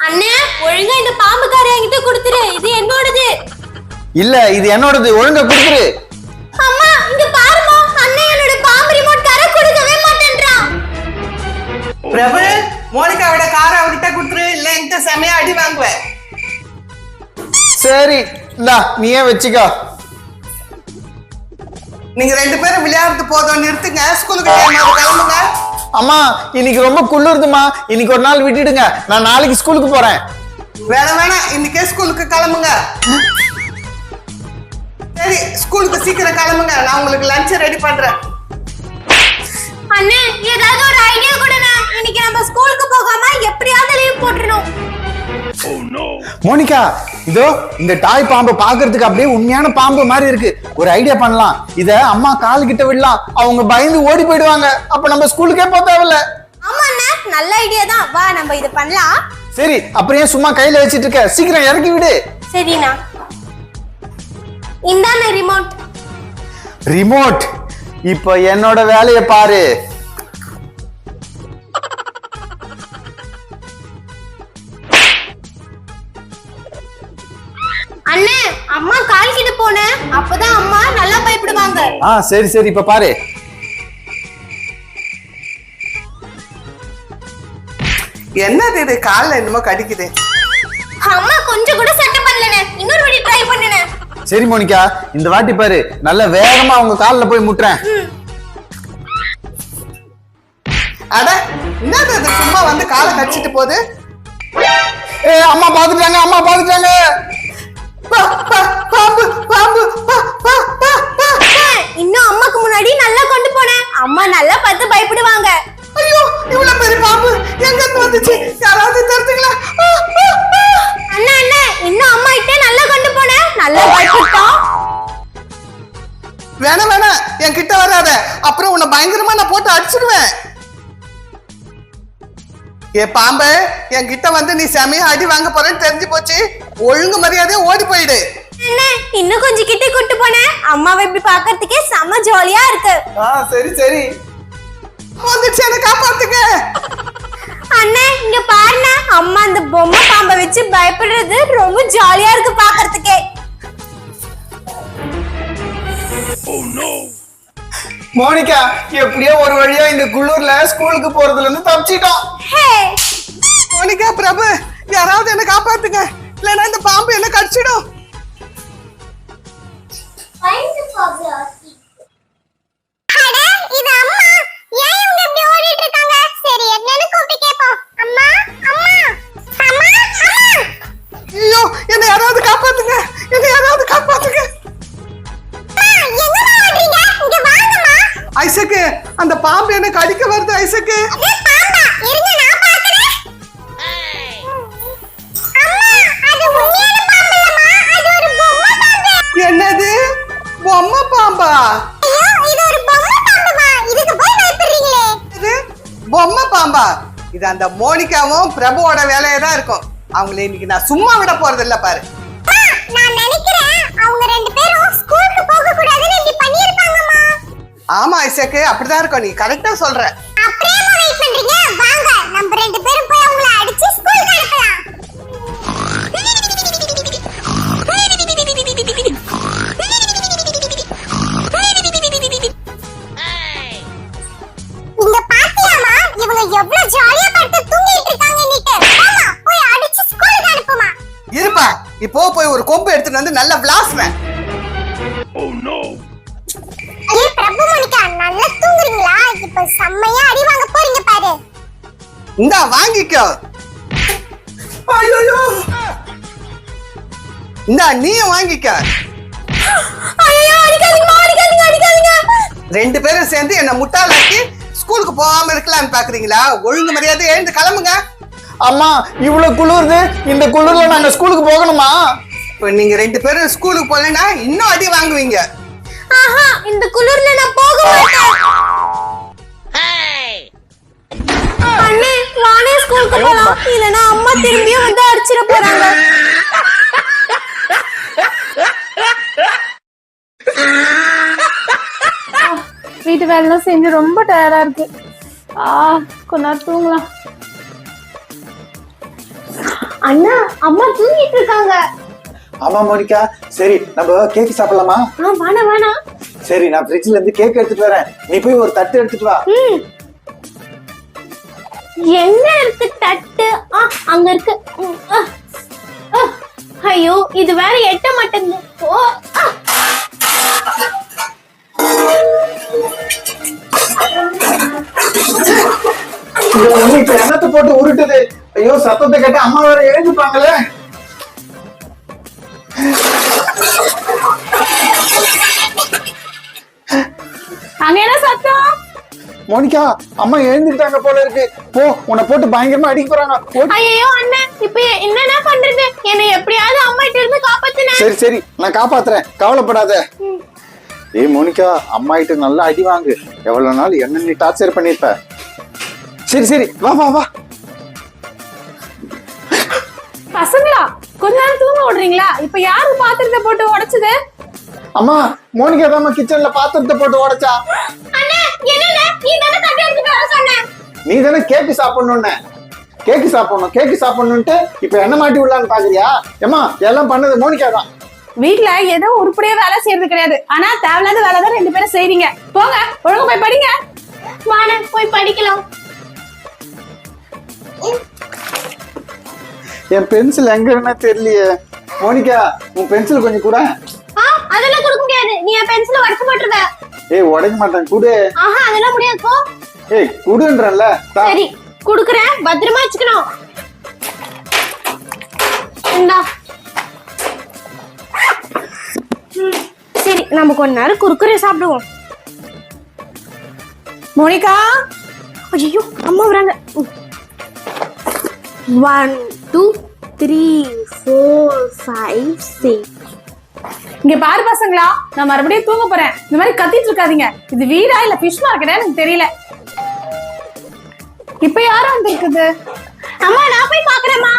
அண்ணே ஒழுங்கா இந்த பாம்புக்கார என்கிட்ட கொடுத்துரு. இது என்னோடது. இல்ல இது என்னோடது. ஒழுங்கா கொடுத்துரு. அம்மா இங்க பாருமா. அண்ணன் என்னோட பாம்பு ரிமோட் கார கொடுக்கவே மாட்டேன்றான். பிரபு மோனிகாவோட காரை அவர்கிட்ட கொடுத்துரு. இல்ல என்கிட்ட செமையா அடி வாங்குவேன் சரி இந்தா நீயே வச்சுக்கோ. நீங்க ரெண்டு பேரும் விளையாடுறது போதும் நிறுத்துங்க. ஸ்கூலுக்கு கிளம்புங்க. அம்மா இன்னைக்கு ரொம்ப குளிருதுமா இன்னைக்கு ஒரு நாள் விட்டுடுங்க. நான் நாளைக்கு ஸ்கூலுக்கு போறேன். வேணாம் வேணாம். இன்னைக்கே ஸ்கூலுக்கு கிளம்புங்க. சரி ஸ்கூலுக்கு சீக்கிரம் கிளம்புங்க. நான் உங்களுக்கு லஞ்ச் ரெடி பண்றேன். அண்ணே ஏதாவது ஒரு ஐடியா கொடுங்க இன்னைக்கு நம்ம ஸ்கூலுக்கு போகாம எப்படியாவது லீவ் போட்டுறணும் மோனிகா இதோ இந்த டாய் பாம்பை பாக்குறதுக்கு அப்படியே உண்மையான பாம்பு மாதிரி இருக்கு. ஒரு ஐடியா பண்ணலாம். இத அம்மா கால் கிட்ட விடலாம். அவங்க பயந்து ஓடி போயிடுவாங்க. அப்ப நம்ம ஸ்கூலுக்கே போக தேவையில்ல. ஆமா அண்ணா நல்ல ஐடியா தான். வா நம்ம இது பண்ணலாம். சரி அப்புறம் சும்மா கையில வச்சிட்டு இருக்க? சீக்கிரம் இறக்கி விடு. சரிண்ணா இந்தாண்ணே ரிமோட் ரிமோட் இப்போ என்னோட வேலையை பாரு. சரி சரி இப்ப பாரு. என்னது இது? காலில் என்னமோ கடிக்குது. அம்மா கொஞ்சம் கூட செட்டப் பண்ணலனே இன்னொரு வாட்டி ட்ரை பண்ணுனே சரி மோனிகா இந்த வாட்டி பாரு. நல்ல வேகமா அவங்க கால்ல போய் முட்டுறேன். அட என்னது இது? சும்மா வந்து காலை கடிச்சிட்டு போகுது. ஏ அம்மா பாத்துட்டாங்க அம்மா பாத்துட்டாங்க. பா, பா, பாம்பு பாம்பு பா, பா, பா. இன்னும் அம்மாக்கு முன்னாடி நல்லா கொண்டு போனேன். அம்மா நல்லா பார்த்து பயப்படுவாங்க. ஐயோ இவ்வளவு பெரிய பாம்பு. எங்க இருந்து வந்துச்சு? யாராவது தருத்துங்களா அண்ணா அண்ணா இன்னும் அம்மா கிட்ட நல்லா கொண்டு போனேன். நல்லா பயப்பட்டோம் வேணாம் வேணாம். என் கிட்ட வராத. அப்புறம் உன்னை பயங்கரமா நான் போட்டு அடிச்சிடுவேன் ஏ பாம்பு என் கிட்ட வந்து நீ செமையா அடி வாங்க போறேன்னு தெரிஞ்சு போச்சு. ஒழுங்கு மரியாதையா ஓடி போயிடு. இன்னும் கொஞ்சம் கிட்ட கூட்டு போனேன் அம்மாவை இப்படி பார்க்கிறதுக்கே செம ஜாலியா இருக்கு. ஆ சரி சரி. வந்துச்சு என்ன காப்பாத்துங்க. அண்ணா இங்க பாருண்ணா அம்மா அந்த பொம்மை பாம்பை வச்சு பயப்படுறது ரொம்ப ஜாலியா இருக்கு பார்க்கிறதுக்கே. மோனிகா எப்படியோ ஒரு வழியா இந்த குளூர்ல ஸ்கூலுக்கு போறதுல இருந்து தப்பிச்சிட்டோம். ஹே. மோனிகா பிரபு யாராவது என்ன காப்பாத்துங்க. இல்லைன்னா இந்த பாம்பு என்ன கடிச்சிடும். என்ன கடிக்க வருது ஐசக்கு. என்னது? பொம்மை பாம்பா? பொம்மை பாம்பா? இது அந்த மோனிகாவும் பிரபுவோட வேலையா தான் இருக்கும். அவங்கள இன்னைக்கு நான் சும்மா விட போறது இல்ல பாரு. ஆமா ஐசக்கு அப்படிதான் இருக்கும். நீ கரெக்டா சொல்ற. இருப்பா இப்போ போய் ஒரு கொம்பு எடுத்துட்டு வந்து நல்லா விளாசுவேன். இந்தா வாங்கிக்கோ. ஐயோ இந்தா நீயும் வாங்கிக்க. ரெண்டு பேரும் சேர்ந்து என்ன முட்டாளாக்கி ஸ்கூலுக்கு போகாம இருக்கலாம்னு பாக்குறீங்களா? ஒழுங்கு மரியாதை எழுந்து கிளம்புங்க. அம்மா இவ்வளவு குளிருது. இந்த குளிர்ல நாங்க ஸ்கூலுக்கு போகணுமா? இப்போ நீங்க ரெண்டு பேரும் ஸ்கூலுக்கு போகலைன்னா இன்னும் அடி வாங்குவீங்க. ஆஹா இந்த குளிர்ல நான் போக மாட்டேன். அண்ணே நானே ஸ்கூலுக்கு போலாம். இல்லனா அம்மா திரும்பியும் வந்து அடிச்சிட போறாங்க. வீட்டு வேலைலாம் செஞ்சு ரொம்ப டயர்டா இருக்கு. ஆ கொஞ்ச நேரம் தூங்கலாம். அண்ணா அம்மா தூங்கிட்டு இருக்காங்க. ஆமா மோனிகா. சரி நம்ம கேக் சாப்பிடலாமா? ஆ வேணா வேணா சரி நான் ஃப்ரிட்ஜ்ல இருந்து கேக் எடுத்துட்டு வரேன். நீ போய் ஒரு தட்டு எடுத்துட்டு வா. என்ன இருக்கு தட்டு. ஆ அங்க இருக்கு. ஐயோ இது வேற எட்ட மாட்டேங்குது. ஓ ஆ. இப்ப போட்டு உருட்டுது. ஐயோ சத்தத்தை கேட்டு அம்மா வேற எழுந்துப்பாங்களே. மோனிகா அம்மா எழுந்துட்டாங்க போல இருக்கு. போ உன்னை போட்டு பயங்கரமா அடிக்க போறாங்க. ஐயோ அண்ணன் இப்ப என்னடா பண்றது? என்னை எப்படியாவது அம்மா கிட்ட இருந்து காப்பாத்துன சரி சரி நான் காப்பாத்துறேன். கவலைப்படாத. ஏய் மோனிகா அம்மா கிட்ட நல்லா அடி வாங்கு. எவ்வளவு நாள் என்ன நீ டார்ச்சர் பண்ணிருப்ப? சரி சரி வா வா வா. பசங்களா கொஞ்ச நேரம் தூங்க விடுறீங்களா? இப்ப யாரு பாத்திரத்தை போட்டு உடைச்சது? அம்மா மோனிகா தான் கிச்சன்ல பாத்திரத்தை போட்டு உடைச்சா. நீ தானே கேக்கு சாப்பிடணும்னு. கேக்கு சாப்பிடணும். கேக்கு சாப்பிடணும்ட்டு இப்ப என்ன மாட்டி விடலான்னு பாக்குறியா? ஏமா எல்லாம் பண்ணது மோனிகா தான். வீட்ல ஏதோ உருப்படியா வேலை செய்யறது கிடையாது. ஆனா தேவையில்லாத வேலை தான் ரெண்டு பேரும் செய்றீங்க. போங்க ஒழுங்கா போய் படிங்க. வாண போய் படிக்கலாம். என் பென்சில் எங்க என்ன தெரியலையே. மோனிகா உன் பென்சில் கொஞ்சம் கூட. ஆ அதெல்லாம் கொடுக்க முடியாது. நீ என் பென்சில உடைச்சு போட்டுருவ. ஏய் உடைக்க மாட்டேன் குடு. ஆஹா அதெல்லாம் முடியாது போ. ஏய் குடுன்றல சரி குடுக்குறேன். பத்திரமா வச்சுக்கணும். இந்தா. சரி நம்ம கொஞ்ச நேரம் குறுக்குறே சாப்பிடுவோம். மோனிகா? ஐயோ அம்மா வராங்க. One two three four five six இங்க பாரு பசங்களா நான் மறுபடியும் தூங்க போறேன். இந்த மாதிரி கத்திட்டு இருக்காதீங்க. இது வீடா இல்ல ஃபிஷ் மார்க்கெட்டா எனக்கு தெரியல. இப்ப யாரும் வந்திருக்குது? அம்மா நான் போய் பாக்குறேம்மா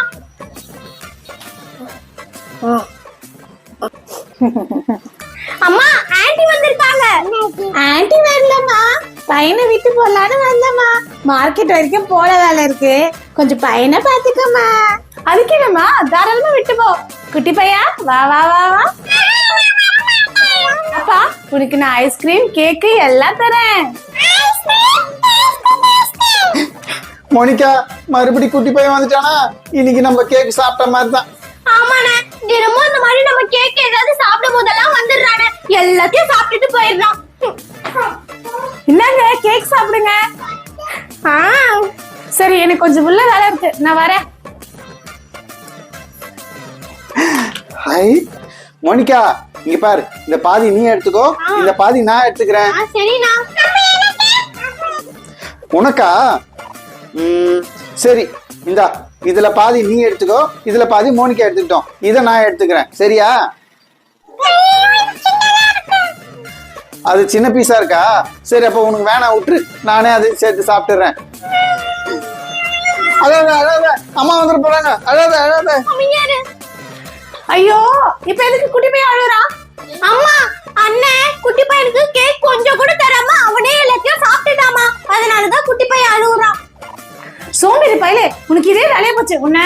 அம்மா ஆன்ட்டி வந்திருக்காங்க. ஆன்ட்டி வரலம்மா. பையனை விட்டு போலான்னு வந்தம்மா. மார்க்கெட் வரைக்கும் போல வேலை இருக்கு. கொஞ்சம் பையனை பாத்துக்கம்மா அதுக்கு என்னம்மா? தாராளமா விட்டு போ. குட்டி பையா வா வா வா வா. அப்பா உனக்கு நான் ஐஸ்கிரீம் கேக்கு எல்லாம் தரேன். மோனிகா மறுபடி குட்டி பையன் வந்துட்டானா? இன்னைக்கு நம்ம கேக் சாப்பிட்ட மாதிரி தான். ஆமாண்ணே தினமும் இந்த மாதிரி நம்ம கேக் ஏதாவது சாப்பிடும் போதெல்லாம் வந்துடுறானே எல்லாத்தையும் சாப்பிட்டுட்டு போயிடுறான் என்னங்க கேக் சாப்பிடுங்க? ஆ சரி எனக்கு கொஞ்சம் உள்ள வேலை இருக்கு. நான் வரேன். ஹை மோனிகா இங்க பாரு இந்த பாதி நீ எடுத்துக்கோ இந்த பாதி நான் எடுத்துக்கிறேன். உனக்கா? ம், சரி இந்தா இதுல பாதி நீ எடுத்துக்கோ இதுல பாதி மோனிகா எடுத்துக்கிட்டோம். இதை நான் எடுத்துக்கிறேன் சரியா? அது சின்ன பீஸா இருக்கா? சரி அப்போ உனக்கு வேணாம் விட்டுரு. நானே அதை சேர்த்து சாப்பிட்டுறேன். அழாத அழாத அம்மா வந்துட போறாங்க. அழாத அழாத. ஐயோ இப்ப எதுக்கு குட்டி பையன் அழுகுறா? அம்மா அண்ணன் குட்டி பையனுக்கு கேக் கொஞ்சம் கூட தராம அவனே எல்லாத்தையும் சாப்பிட்டுட்டாமா அதனாலதான் குட்டி பையன் அழுகுறான் சோம்பேறி பயலே உனக்கு இதே வேலையை போச்சு. உன்ன